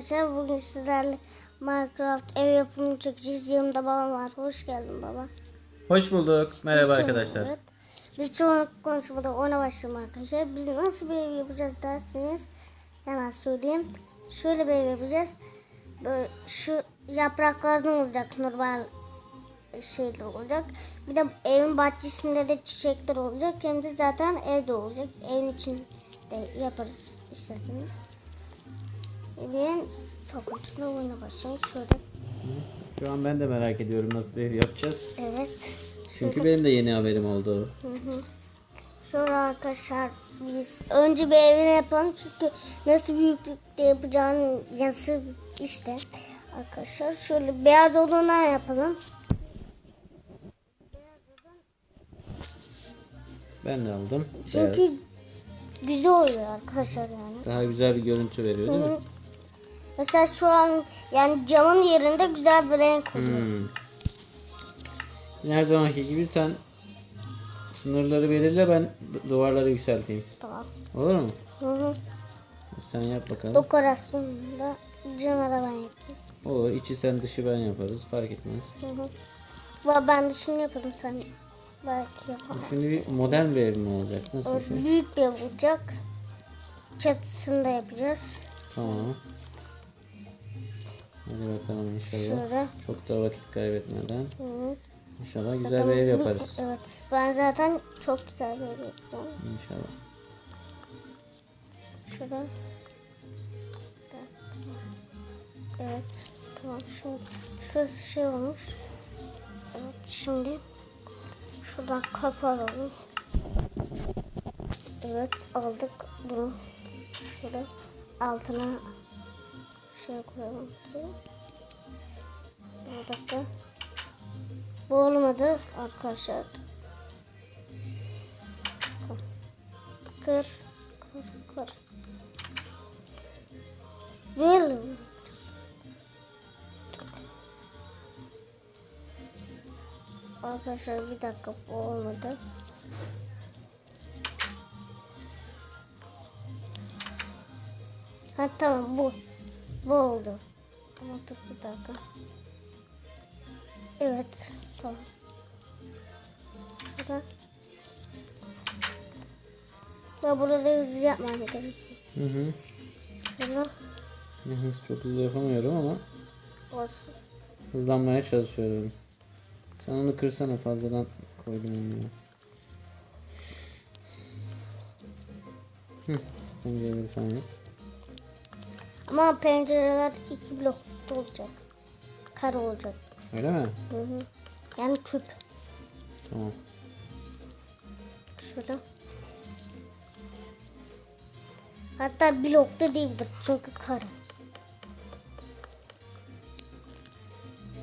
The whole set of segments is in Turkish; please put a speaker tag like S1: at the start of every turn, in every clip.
S1: Arkadaşlar bugün sizlerle Minecraft ev yapımı çekeceğiz. Yanımda babam var. Hoş geldin baba.
S2: Hoş bulduk. Merhaba
S1: Biz
S2: arkadaşlar.
S1: Evet. Biz çoğu konuşmada oyuna başlayalım arkadaşlar. Biz nasıl bir ev yapacağız derseniz hemen söyleyeyim. Şöyle bir ev yapacağız. Böyle şu yapraklardan olacak normal şeyler olacak. Bir de evin bahçesinde de çiçekler olacak. Hem de zaten evde olacak. Evin içinde yaparız isterseniz. Tapusuna oyuna başlayalım. Şöyle.
S2: Şu an ben de merak ediyorum nasıl bir ev yapacağız.
S1: Evet.
S2: Çünkü benim de yeni haberim oldu.
S1: Hı hı. Sonra arkadaşlar biz önce bir evini yapalım çünkü nasıl büyüklükte yapacağını nasıl işte arkadaşlar şöyle beyaz odundan yapalım.
S2: Ben de aldım.
S1: Çünkü
S2: Beyaz.
S1: güzel oluyor arkadaşlar yani.
S2: Daha güzel bir görüntü veriyor değil mi?
S1: Hı. Mesela şu an yani camın yerinde güzel bir renk oluyor.
S2: Hmm. Her zamanki gibi sen sınırları belirle ben du- duvarları yükselteyim.
S1: Tamam.
S2: Olur mu?
S1: Hı hı.
S2: Sen yap bakalım.
S1: Dekorasyonunda camı da ben yapayım.
S2: Olur. içi sen dışı ben yaparız. Fark etmez.
S1: Hı hı. Va- Ben dışını yaparım sen belki yapamazsın.
S2: Şimdi bir modern bir ev mi olacak? Nasıl bir şey?
S1: büyük bir ev olacak. Çatısını da yapacağız.
S2: Tamam. Hadi bakalım inşallah.
S1: Şöyle.
S2: Çok da vakit kaybetmeden.
S1: Hı.
S2: İnşallah güzel
S1: Zaten
S2: bir ev yaparız.
S1: Evet. Ben zaten çok güzel bir ev yapacağım.
S2: İnşallah.
S1: Şurada. Evet. Tamam. Şimdi şurası şey olmuş. Evet. Şimdi şuradan kapı alalım. Evet. Aldık bunu. Şöyle altına şey koyalım. Bir dakika. Bu olmadı arkadaşlar. Kır. Kır. Kır. Böyle. Arkadaşlar bir dakika bu olmadı. Ha tamam bu. Bu oldu. Ama dur bir dakika. Evet. Tamam. Şurada. Ve burada hızlı yapmam gerekiyor.
S2: Hı hı.
S1: Şurada
S2: Yalnız çok hızlı yapamıyorum ama
S1: olsun.
S2: hızlanmaya çalışıyorum. Sen onu kırsana fazladan koydum onu ya. Hı. Sen gelirsen yap.
S1: Ama pencereler iki blokta olacak. Kare olacak.
S2: Öyle mi?
S1: Hı hı. Yani küp.
S2: Tamam.
S1: Şurada. Hatta blokta değildir çünkü kare.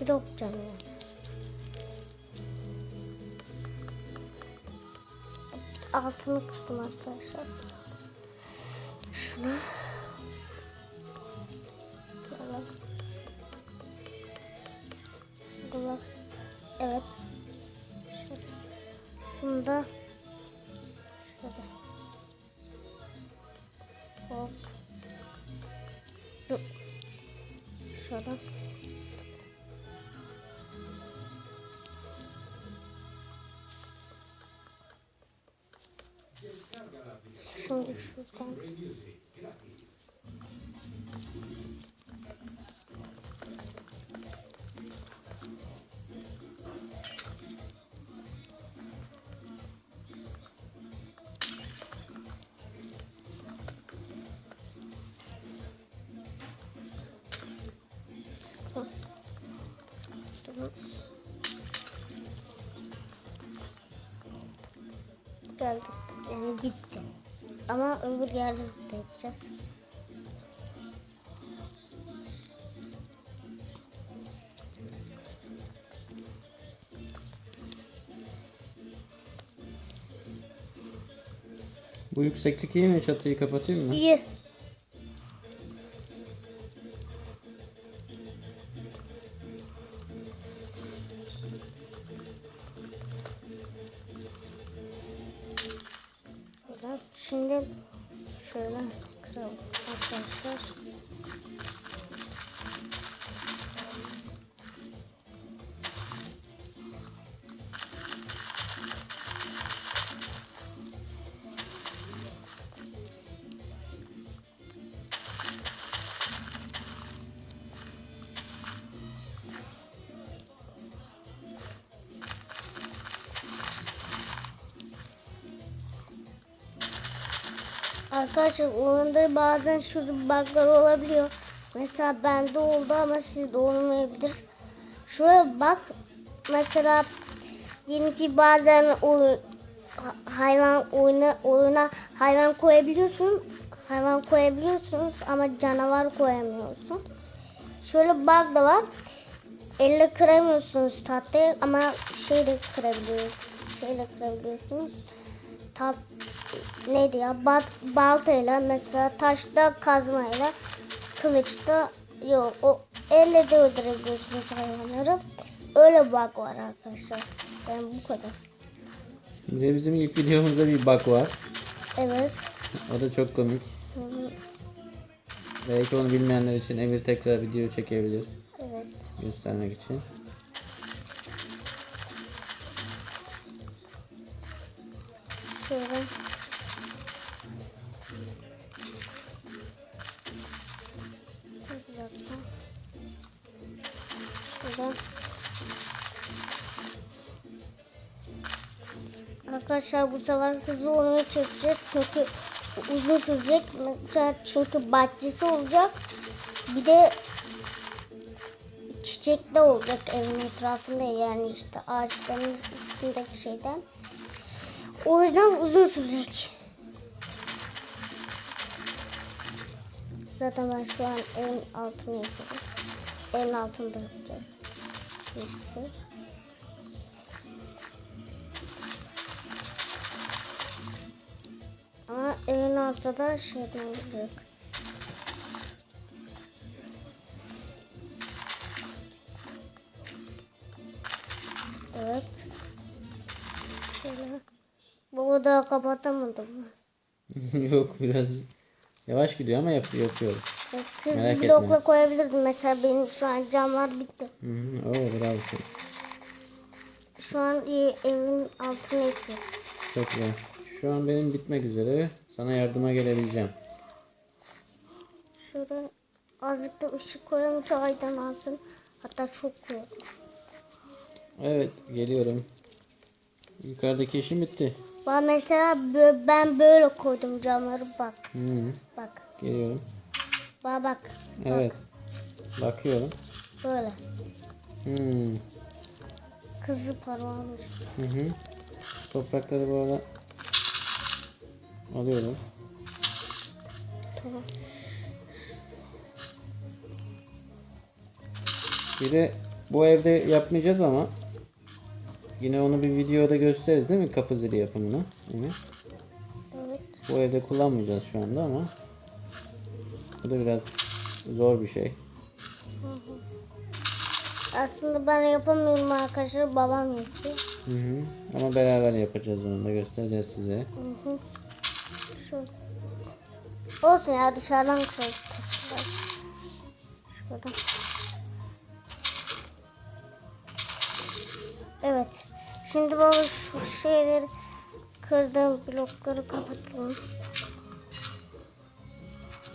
S1: Blok canım. Altını kıstım arkadaşlar. Şuna. Bunu da şöyle. Hop. Dur. Geldik. Yani bitti. Ama öbür yerde de yapacağız.
S2: Bu yükseklik iyi mi? Çatıyı kapatayım mı?
S1: İyi. Arkadaşlar oyunda bazen şu bug'lar olabiliyor. Mesela bende oldu ama sizde olmayabilir. Şöyle bak. Mesela diyelim ki bazen oyun, ha- hayvan oyuna, oyuna hayvan koyabiliyorsun. Hayvan koyabiliyorsunuz ama canavar koyamıyorsun. Şöyle bug da var. Elle kıramıyorsunuz tahtayı ama şeyle kırabiliyorsunuz. Şeyle kırabiliyorsunuz. Tat, neydi ya? Bat, baltayla mesela taşta kazmayla kılıçta yok. O elle de öldürebiliyorsunuz hayvanları. Öyle bug var arkadaşlar. Yani bu kadar.
S2: Bir de bizim ilk videomuzda bir bug var.
S1: Evet.
S2: O da çok komik.
S1: Hı hı,
S2: Belki onu bilmeyenler için Emir tekrar video çekebilir.
S1: Evet.
S2: Göstermek için.
S1: Arkadaşlar bu sefer hızlı olmaya çalışacağız çünkü uzun sürecek. Mesela çünkü bahçesi olacak. Bir de çiçek de olacak evin etrafında yani işte ağaçların üstündeki şeyden. O yüzden uzun sürecek. Zaten ben şu an evin altını yapıyorum. Evin altında yapacağız. İşte. Ama evin altında da şeyden olacak. Evet. Şöyle. Bu da kapatamadım.
S2: Yok biraz yavaş gidiyor ama yap yapıyorum.
S1: Hızlı
S2: Merak
S1: blokla
S2: etme.
S1: koyabilirdim. Mesela benim şu an camlar bitti.
S2: Hı hı. Oo bravo.
S1: Şu an evin altına yapıyorum.
S2: Çok güzel. Şu an benim bitmek üzere. Sana yardıma gelebileceğim.
S1: Şuraya azıcık da ışık koyalım ki aydınlansın. Hatta çok koyalım.
S2: Evet geliyorum. Yukarıdaki işim bitti.
S1: Bak mesela ben böyle koydum camları bak.
S2: Hı hı.
S1: Bak.
S2: Geliyorum.
S1: Bak bak.
S2: Evet. Bakıyorum.
S1: Böyle.
S2: Hmm.
S1: Kızı parmağım.
S2: Hı hı. Toprakları böyle alıyorum.
S1: Tamam.
S2: Bir de bu evde yapmayacağız ama yine onu bir videoda gösteririz değil mi kapı zili yapımını?
S1: Evet.
S2: Bu evde kullanmayacağız şu anda ama bu da biraz zor bir şey.
S1: Aslında ben yapamıyorum arkadaşlar. Babam yapıyor.
S2: Hı hı. Ama beraber yapacağız onu da göstereceğiz size.
S1: Hı hı. Şu. Olsun ya dışarıdan. Şurada. Evet. Şimdi baba şu şeyleri kırdığım blokları kapatalım.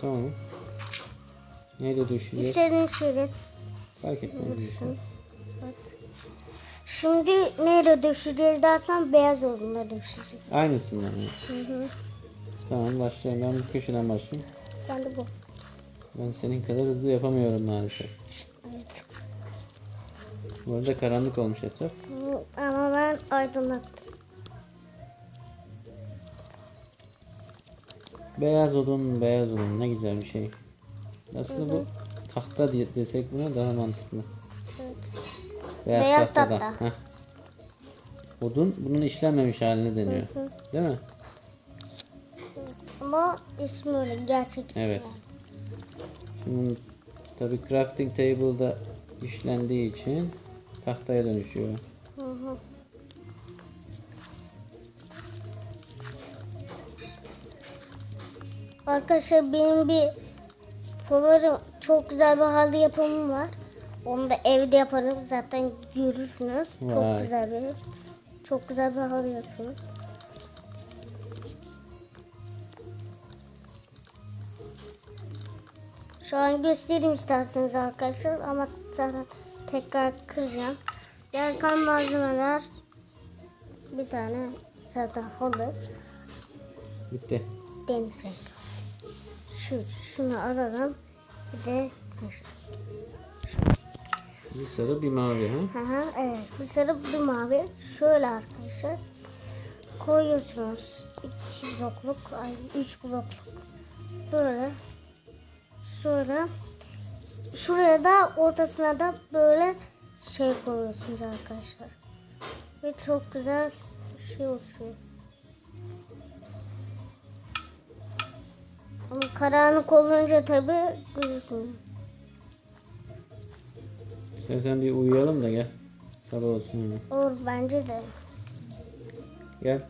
S2: Tamam. Neyle düşeceğiz?
S1: İstediğin şeyleri
S2: Fark.
S1: Bak. Şimdi neyle düşeceğiz dersen beyaz olduğunda düşeceğiz.
S2: Aynısından.
S1: Hı hı.
S2: Tamam başlayalım. Ben bu köşeden başlayayım.
S1: Ben de bu.
S2: Ben senin kadar hızlı yapamıyorum maalesef.
S1: Evet.
S2: Bu arada karanlık olmuş etraf.
S1: Hı, Ama ben aydınlattım.
S2: Beyaz odun, beyaz odun ne güzel bir şey. Aslında bu tahta diye desek buna daha mantıklı.
S1: Evet.
S2: Beyaz,
S1: Beyaz
S2: tahtada.
S1: tahta.
S2: Heh. Odun bunun işlenmemiş haline deniyor.
S1: Hı.
S2: Değil mi?
S1: Ama ismi öyle gerçek ismi.
S2: Evet. Şimdi tabi crafting table'da işlendiği için tahtaya dönüşüyor.
S1: Hı hı. Arkadaşlar benim bir favorim çok güzel bir halı yapımım var. Onu da evde yaparım zaten görürsünüz. Çok
S2: Vay.
S1: güzel bir çok güzel bir halı yapıyorum. Şu an göstereyim isterseniz arkadaşlar ama zaten tekrar kıracağım. Gereken malzemeler bir tane zaten halı
S2: Bitti.
S1: deniz rengi. şu şunu alalım. Bir de
S2: Bir sarı bir mavi ha.
S1: Hı hı, evet. Bir sarı bir mavi. Şöyle arkadaşlar. Koyuyorsunuz. iki blokluk, ay üç blokluk. Böyle. Şöyle. Şuraya da ortasına da böyle şey koyuyorsunuz arkadaşlar. Ve çok güzel şey oluşuyor. Ama karanlık olunca tabi gözükmüyor.
S2: İstersen bir uyuyalım da gel. Sabah olsun hemen.
S1: Olur bence de.
S2: Gel.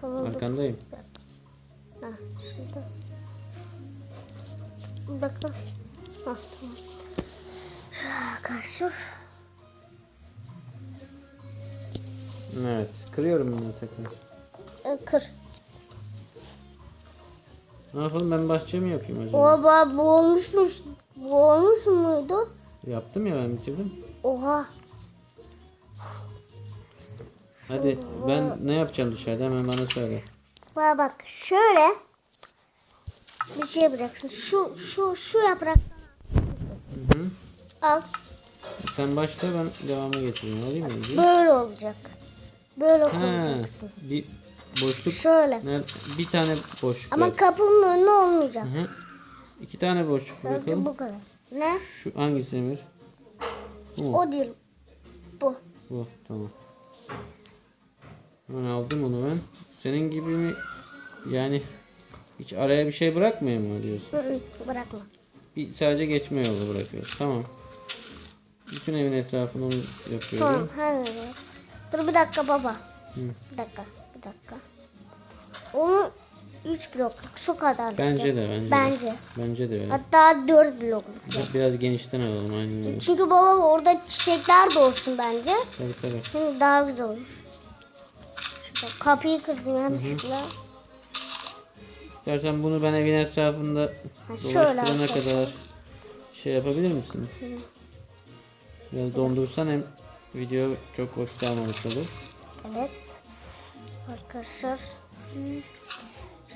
S1: Tamam.
S2: Arkandayım.
S1: Ha, şurada. Dakika. Ha, tamam. Şuraya karşı.
S2: Evet. Kırıyorum bunu tekrar.
S1: E, kır.
S2: Ne yapalım ben bahçe mi yapayım acaba?
S1: Oha bu olmuşmuş. Bu olmuş muydu?
S2: Yaptım ya ben bitirdim.
S1: Oha.
S2: Hadi ben ne yapacağım dışarıda hemen bana söyle.
S1: Bak bak şöyle bir şey yapacaksın. Şu şu şu yaprak
S2: Hı hı.
S1: al.
S2: Sen başla ben devamı getireyim alayım mı?
S1: Böyle olacak. Böyle koyacaksın.
S2: bir boşluk.
S1: Şöyle.
S2: Nerede? Bir tane boşluk
S1: Ama
S2: var.
S1: kapının önüne olmayacak.
S2: Hı hı. İki tane boşluk
S1: Sadece
S2: bırakalım.
S1: bu kadar. Ne?
S2: Şu hangisi Emir? Bu mu?
S1: O değil. Bu.
S2: Bu tamam. Hemen aldım onu ben. Senin gibi mi yani hiç araya bir şey bırakmıyor mu diyorsun?
S1: Hı hı, Bırakma.
S2: Bir sadece geçme yolu bırakıyoruz. Tamam. Bütün evin etrafını yapıyorum.
S1: Tamam. Hadi. Dur bir dakika baba.
S2: Hı.
S1: Bir dakika. Bir dakika. Onu 3 blokluk şu kadar.
S2: Bence de bence.
S1: Bence.
S2: De. Bence de öyle.
S1: Hatta 4 blokluk.
S2: Biraz- Biraz genişten alalım aynen öyle.
S1: Çünkü baba orada çiçekler de olsun bence.
S2: Tabii tabii.
S1: Şimdi daha güzel olur. Şurada kapıyı kırdım yanlışlıkla.
S2: İstersen bunu ben evin etrafında dolaştırana kadar şey yapabilir misin? Biraz dondursan hem video çok vakit almamış olur.
S1: Evet. Arkadaşlar siz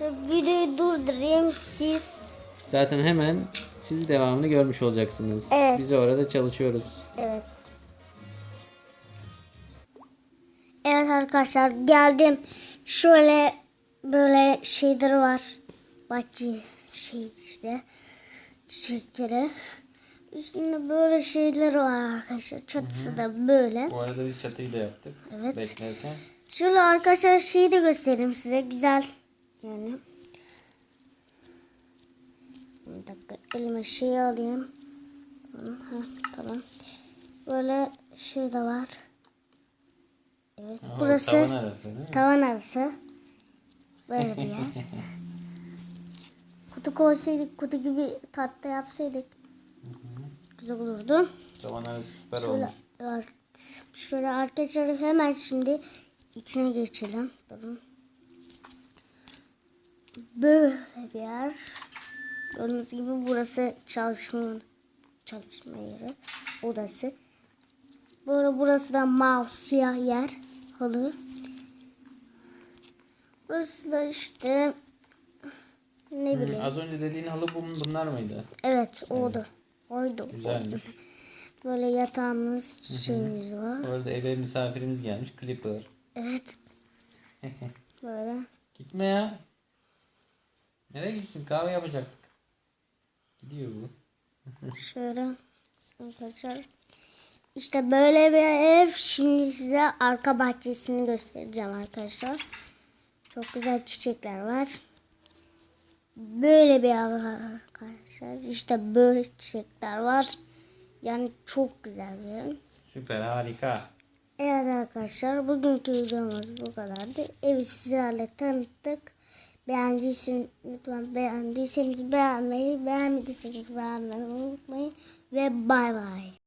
S1: videoyu durdurayım siz.
S2: Zaten hemen siz devamını görmüş olacaksınız.
S1: Evet.
S2: Biz orada çalışıyoruz.
S1: Evet. Evet arkadaşlar geldim. Şöyle böyle şeyleri var. Bahçe şey işte çiçekleri. Üstünde böyle şeyler var arkadaşlar. Çatısı da böyle.
S2: Bu arada biz çatıyı da yaptık.
S1: Evet.
S2: Beklerken.
S1: Şöyle arkadaşlar şeyi de göstereyim size. Güzel. Yani. Bir dakika elime şey alayım. Ha, tamam. Böyle şey de var. Evet. burası tavan,
S2: arası.
S1: arası. Böyle bir yer. kutu koysaydık, kutu gibi tatlı yapsaydık. Güzel olurdu.
S2: Tavan arası süper
S1: Şöyle, ar- şöyle arkadaşlar hemen şimdi içine geçelim. Durun. Böyle bir yer. Gördüğünüz gibi burası çalışma çalışma yeri. Odası. Böyle burası da mouse siyah yer. Halı. Burası da işte ne bileyim.
S2: Az önce dediğin halı bun- bunlar mıydı?
S1: Evet oydu. Oydu.
S2: Güzelmiş.
S1: Böyle yatağımız, çiçeğimiz var.
S2: Orada eve misafirimiz gelmiş. Clipper.
S1: Evet. Böyle.
S2: Gitme ya. Nereye gitsin? Kahve yapacaktık. Gidiyor bu.
S1: Şöyle. Arkadaşlar. İşte böyle bir ev. Şimdi size arka bahçesini göstereceğim arkadaşlar. Çok güzel çiçekler var. Böyle bir var arkadaşlar. İşte böyle çiçekler var. Yani çok güzel bir.
S2: Süper harika.
S1: Evet arkadaşlar bugünkü videomuz bu kadardı. Evi sizlerle tanıttık. Beğendiyseniz lütfen beğendiyseniz beğenmeyi, beğenmediyseniz beğenmeyi unutmayın. Ve bay bay.